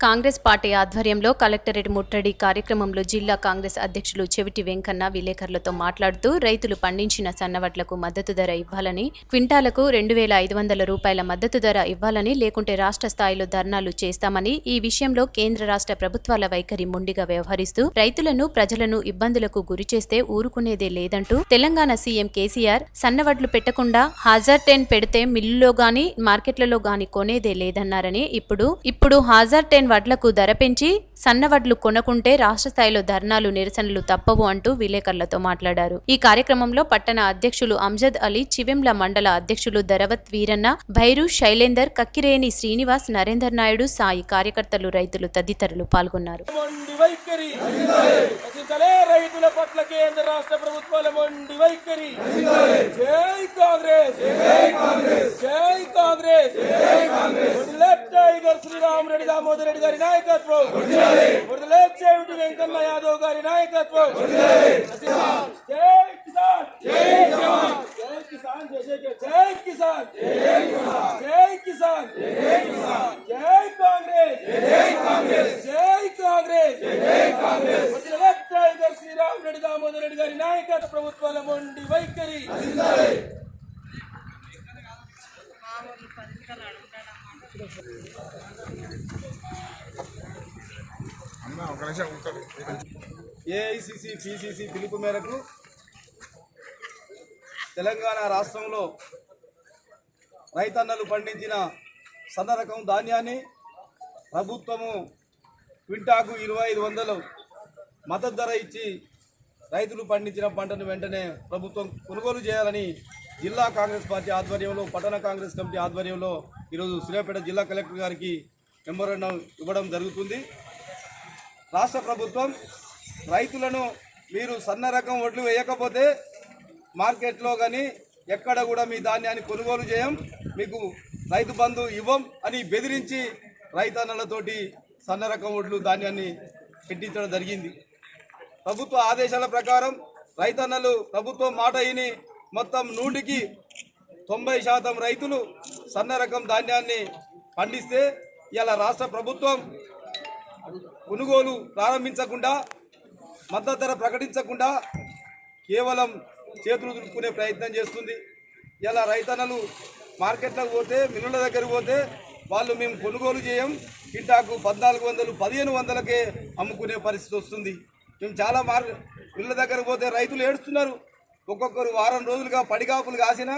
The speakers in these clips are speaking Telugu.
కాంగ్రెస్ పార్టీ ఆధ్వర్యంలో కలెక్టరేట్ ముట్టడి కార్యక్రమంలో జిల్లా కాంగ్రెస్ అధ్యక్షులు చెవిటి వెంకన్న విలేకరులతో మాట్లాడుతూ రైతులు పండించిన సన్నవడ్లకు మద్దతు ధర ఇవ్వాలని క్వింటాలకు రెండు వేల ఐదు వందల రూపాయల మద్దతు ధర ఇవ్వాలని లేకుంటే రాష్ట్ర స్థాయిలో ధర్నాలు చేస్తామని ఈ విషయంలో కేంద్ర రాష్ట్ర ప్రభుత్వాల వైఖరి మొండిగా వ్యవహరిస్తూ రైతులను ప్రజలను ఇబ్బందులకు గురిచేస్తే ఊరుకునేదే లేదంటూ తెలంగాణ సీఎం కేసీఆర్ సన్నవడ్లు పెట్టకుండా హాజర్ టెన్ పెడితే మిల్లులో గాని మార్కెట్లలో గాని కొనేదే లేదన్నారని ఇప్పుడు ఇప్పుడు హాజర్ టెన్ వడ్లకు ధర పెంచి సన్నవడ్లు కొనకుంటే రాష్ట్ర స్థాయిలో ధర్నాలు నిరసనలు తప్పవు అంటూ విలేకరులతో మాట్లాడారు. ఈ కార్యక్రమంలో పట్టణ అధ్యక్షులు అంజద్ అలీ చివెంల మండల అధ్యక్షులు ధరవత్ వీరన్న భైరు శైలేందర్ కక్కిరేని శ్రీనివాస్ నరేందర్ నాయుడు సాయి కార్యకర్తలు రైతులు తదితరులు పాల్గొన్నారు. రైతుల పట్ల కేంద్ర రాష్ట్ర ప్రభుత్వాల మొండి వైఖరి. జై కాంగ్రెస్ జై కాంగ్రెస్ వదిలేట్ టైగర్ శ్రీరామ్ రెడ్డి దామోదర్ రెడ్డి గారి నాయకత్వం వదిలేట్ చెవిటి వెంకన్న యాదవ్ గారి నాయకత్వం జై కిసాన్ జై జై కిసాన్ జై జై జై కిసాన్ జై కిసాన్ జై కిసాన్ జై కాంగ్రెస్ జై కాంగ్రెస్ జై కాంగ్రెస్ జై కాంగ్రెస్ వదిలేట్ టైగర్ శ్రీరామ్ రెడ్డి దామోదర్ రెడ్డి గారి నాయకత్వ ప్రభుత్వాల మొండి వైఖరి అన్న ఒక ఏఐసిసి పిసిసి పిలుపు మేరకు తెలంగాణ రాష్ట్రంలో రైతన్నలు పండించిన సన్న రకం ధాన్యాన్ని ప్రభుత్వము క్వింటాకు ఇరవై ఐదు వందలు మద్దతు ధర ఇచ్చి రైతులు పండించిన పంటను వెంటనే ప్రభుత్వం కొనుగోలు చేయాలని జిల్లా కాంగ్రెస్ పార్టీ ఆధ్వర్యంలో పట్టణ కాంగ్రెస్ కమిటీ ఆధ్వర్యంలో ఈరోజు సూర్యాపేట జిల్లా కలెక్టర్ గారికి మెమోరాండం ఇవ్వడం జరుగుతుంది. రాష్ట్ర ప్రభుత్వం రైతులను మీరు సన్న రకం ఒడ్లు వేయకపోతే మార్కెట్లో కానీ ఎక్కడ కూడా మీ ధాన్యాన్ని కొనుగోలు చేయం మీకు రైతు బంధు ఇవ్వం అని బెదిరించి రైతన్నలతోటి సన్న రకం ఒడ్లు ధాన్యాన్ని పెట్టించడం జరిగింది. ప్రభుత్వ ఆదేశాల ప్రకారం రైతన్నలు ప్రభుత్వం మాట విని మొత్తం నూటికి తొంభై శాతం రైతులు సన్న రకం ధాన్యాన్ని పండిస్తే ఇలా రాష్ట్ర ప్రభుత్వం కొనుగోలు ప్రారంభించకుండా మద్దతు ధర ప్రకటించకుండా కేవలం చేతులు దులుపుకునే ప్రయత్నం చేస్తుంది. ఇలా రైతన్నలు మార్కెట్లకు పోతే మిల్లుల దగ్గరకు పోతే వాళ్ళు మేము కొనుగోలు చేయం కింటాకు పద్నాలుగు వందలు పదిహేను వందలకే అమ్ముకునే పరిస్థితి వస్తుంది. మేము చాలా మార్ మిల్లుల దగ్గరకు పోతే రైతులు ఏడుస్తున్నారు. ఒక్కొక్కరు వారం రోజులుగా పడిగాపులు కాసినా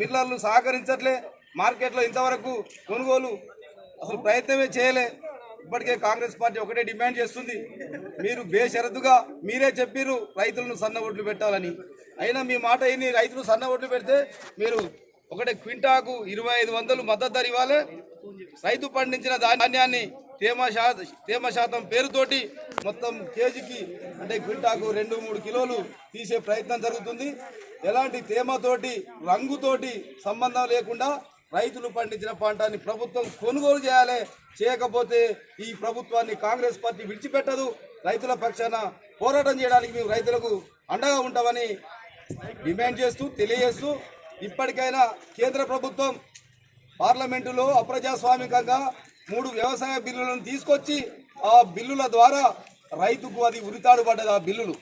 మిల్లర్లు సహకరించట్లే. మార్కెట్లో ఇంతవరకు కొనుగోలు అసలు ప్రయత్నమే చేయలే. ఇప్పటికే కాంగ్రెస్ పార్టీ ఒకటే డిమాండ్ చేస్తుంది. మీరు బేషరతుగా మీరే చెప్పిర్రు రైతులను సన్న ఓట్లు పెట్టాలని. అయినా మీ మాట అయిన రైతులు సన్న ఓట్లు పెడితే మీరు ఒకటే క్వింటాకు ఇరవై ఐదు వందలు మద్దతు ధర ఇవ్వాలి. రైతు పండించిన ధాన్యాన్ని తేమ శాతం తేమ శాతం పేరుతోటి మొత్తం కేజీకి అంటే క్వింటాకు రెండు మూడు కిలోలు తీసే ప్రయత్నం జరుగుతుంది. ఎలాంటి తేమతోటి రంగుతోటి సంబంధం లేకుండా రైతులు పండించిన పంటని ప్రభుత్వం కొనుగోలు చేయాలి. చేయకపోతే ఈ ప్రభుత్వాన్ని కాంగ్రెస్ పార్టీ విడిచిపెట్టదు. రైతుల పక్షాన పోరాటం చేయడానికి మేము రైతులకు అండగా ఉంటామని డిమాండ్ చేస్తూ తెలియజేస్తూ ఇప్పటికైనా కేంద్ర ప్రభుత్వం పార్లమెంటులో అప్రజాస్వామికంగా మూడు వ్యవసాయ బిల్లులను తీసుకొచ్చి ఆ బిల్లుల ద్వారా రైతుకు అది ఉరితాడు పడ్డది ఆ బిల్లులు.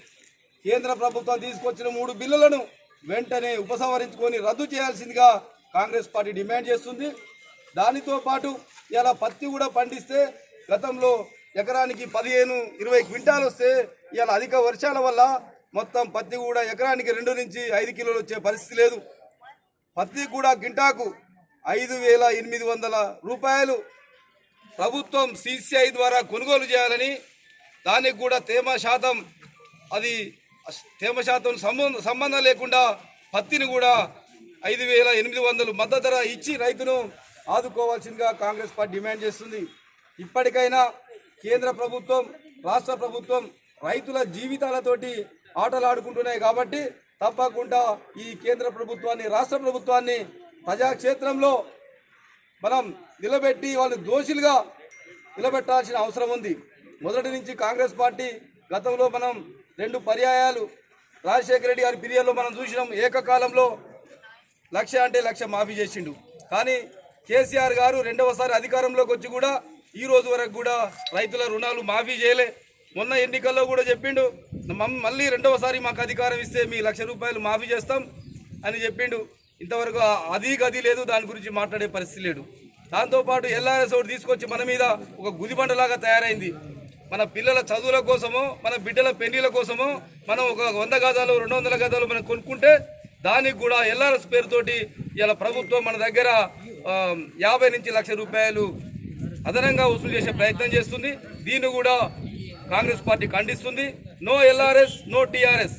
కేంద్ర ప్రభుత్వం తీసుకొచ్చిన మూడు బిల్లులను వెంటనే ఉపసంహరించుకొని రద్దు చేయాల్సిందిగా కాంగ్రెస్ పార్టీ డిమాండ్ చేస్తుంది. దానితో పాటు ఇలా పత్తి కూడా పండిస్తే గతంలో ఎకరానికి పదిహేను ఇరవై క్వింటాలు వస్తే ఇలా అధిక వర్షాల వల్ల మొత్తం పత్తి కూడా ఎకరానికి రెండు నుంచి ఐదు కిలోలు వచ్చే పరిస్థితి లేదు. పత్తి కూడా గింటాకు ఐదు వేల ఎనిమిది వందల రూపాయలు ప్రభుత్వం సిసిఐ ద్వారా కొనుగోలు చేయాలని దానికి కూడా తేమ శాతం అది తేమ శాతం సంబంధం సంబంధం లేకుండా పత్తిని కూడా ఐదు వేల ఎనిమిది వందలు మద్దతు ధర ఇచ్చి రైతును ఆదుకోవాల్సిందిగా కాంగ్రెస్ పార్టీ డిమాండ్ చేస్తుంది. ఇప్పటికైనా కేంద్ర ప్రభుత్వం రాష్ట్ర ప్రభుత్వం రైతుల జీవితాలతోటి ఆటలాడుకుంటున్నాయి కాబట్టి తప్పకుండా ఈ కేంద్ర ప్రభుత్వాన్ని రాష్ట్ర ప్రభుత్వాన్ని ప్రజాక్షేత్రంలో మనం నిలబెట్టి వాళ్ళని దోషులుగా నిలబెట్టాల్సిన అవసరం ఉంది. మొదటి నుంచి కాంగ్రెస్ పార్టీ గతంలో మనం రెండు పర్యాయాలు రాజశేఖర రెడ్డి గారి ఫిర్యాదులో మనం చూసినాం. ఏకకాలంలో లక్ష అంటే లక్ష మాఫీ చేసిండు. కానీ కేసీఆర్ గారు రెండవసారి అధికారంలోకి వచ్చి కూడా ఈ రోజు వరకు కూడా రైతుల రుణాలు మాఫీ చేయలే. మొన్న ఎన్నికల్లో కూడా చెప్పిండు మళ్ళీ రెండవసారి మాకు అధికారం ఇస్తే మీ లక్ష రూపాయలు మాఫీ చేస్తాం అని చెప్పిండు. ఇంతవరకు అది గది లేదు దాని గురించి మాట్లాడే పరిస్థితి లేడు దాంతోపాటు ఎల్ఆర్ఎస్ ఒకటి తీసుకొచ్చి మన మీద ఒక గుదిబండలాగా తయారైంది. మన పిల్లల చదువుల కోసమో మన బిడ్డల పెళ్ళిల కోసమో మనం ఒక వంద గజాలు రెండు వందల గజాలు మనం కొనుక్కుంటే దానికి కూడా ఎల్ఆర్ఎస్ పేరుతోటి ఇలా ప్రభుత్వం మన దగ్గర యాభై నుంచి లక్ష రూపాయలు అదనంగా వసూలు చేసే ప్రయత్నం చేస్తుంది. దీన్ని కూడా Congress party ఖండిస్తుంది. No LRS no TRS.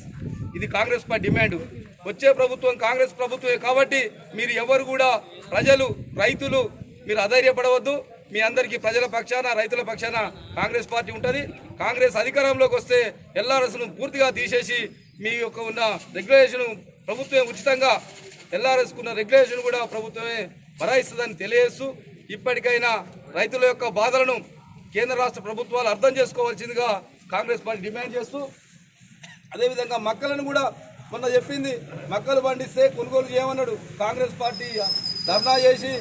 ఇది కాంగ్రెస్ పార్టీ డిమాండ్. వచ్చే ప్రభుత్వం కాంగ్రెస్ ప్రభుత్వమే కాబట్టి మీరు ఎవరు కూడా ప్రజలు రైతులు మీరు అధైర్యపడవద్దు. మీ అందరికీ ప్రజల పక్షాన రైతుల పక్షాన కాంగ్రెస్ పార్టీ ఉంటుంది. కాంగ్రెస్ అధికారంలోకి వస్తే ఎల్ఆర్ఎస్ను పూర్తిగా తీసేసి మీ యొక్క ఉన్న రెగ్యులేషన్ ప్రభుత్వం ఉచితంగా ఎల్ఆర్ఎస్ రెగ్యులేషన్ కూడా ప్రభుత్వమే భరాయిస్తుందని తెలియజేస్తూ ఇప్పటికైనా రైతుల యొక్క బాధలను కేంద్ర రాష్ట్ర ప్రభుత్వాలు అర్థం చేసుకోవాల్సిందిగా కాంగ్రెస్ పార్టీ డిమాండ్ చేస్తూ అదేవిధంగా మక్కలను కూడా మొన్న చెప్పింది మక్కలు పండిస్తే కొనుగోలు చేయమన్నాడు కాంగ్రెస్ పార్టీ. ధర్నా చేసి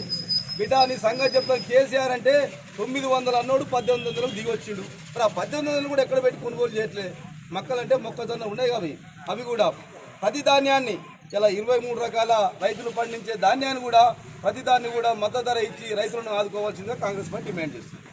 బిడ్డా నీ సంగతి చెప్తాను కేసీఆర్ అంటే తొమ్మిది వందలు అన్నోడు పద్దెనిమిది వందలకు దిగొచ్చిండు మరి ఆ పద్దెనిమిది వందలు కూడా ఎక్కడ పెట్టి కొనుగోలు చేయట్లేదు మక్కలు అంటే మొక్కజొన్న ఉన్నాయి అవి. అవి కూడా ప్రతి ధాన్యాన్ని ఇలా ఇరవై మూడు రకాల రైతులు పండించే ధాన్యాన్ని కూడా ప్రతి దాన్ని కూడా మద్దతు ధర ఇచ్చి రైతులను ఆదుకోవాల్సిందిగా కాంగ్రెస్ పార్టీ డిమాండ్ చేస్తుంది.